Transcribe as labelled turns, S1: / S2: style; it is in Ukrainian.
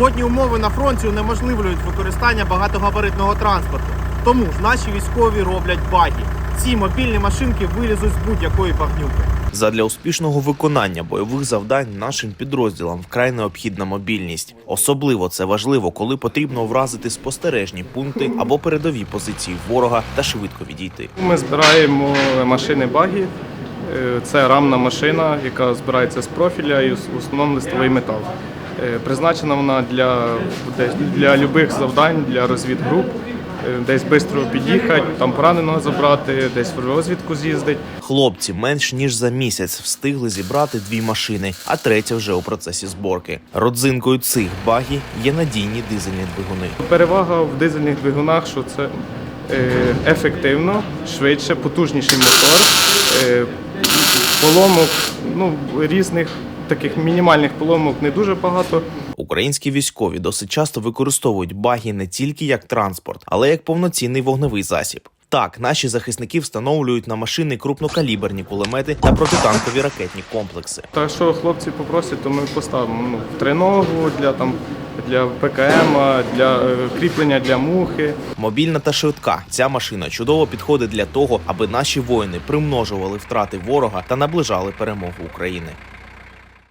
S1: Погодні умови на фронті унеможливлюють використання багатогабаритного транспорту. Тому ж наші військові роблять багі. Ці мобільні машинки вилізуть з будь-якої багнюки.
S2: Задля успішного виконання бойових завдань нашим підрозділам вкрай необхідна мобільність. Особливо це важливо, коли потрібно вразити спостережні пункти або передові позиції ворога та швидко відійти.
S3: Ми збираємо машини багі. Е, Це рамна машина, яка збирається з профіля і в основному листовий метал. Е, Призначена вона для, десь для любих завдань, для розвідгруп, Е, десь швидко під'їхати, там пораненого забрати, десь в розвідку з'їздить.
S2: Хлопці менш ніж за місяць встигли зібрати дві машини, а третя вже у процесі зборки. Родзинкою цих багі є надійні дизельні двигуни.
S3: Перевага в дизельних двигунах, що це е, ефективно, швидше, потужніший мотор, поломок, ну, різних таких мінімальних поломок не дуже багато.
S2: Українські військові досить часто використовують багі не тільки як транспорт, але як повноцінний вогневий засіб. Так, наші захисники встановлюють на машини крупнокаліберні кулемети та протитанкові ракетні комплекси.
S3: Та що хлопці попросять, то ми поставимо ну, триногу для там для ПКМ, для е, кріплення для мухи.
S2: Мобільна та швидка. Ця машина чудово підходить для того, аби наші воїни примножували втрати ворога та наближали перемогу України.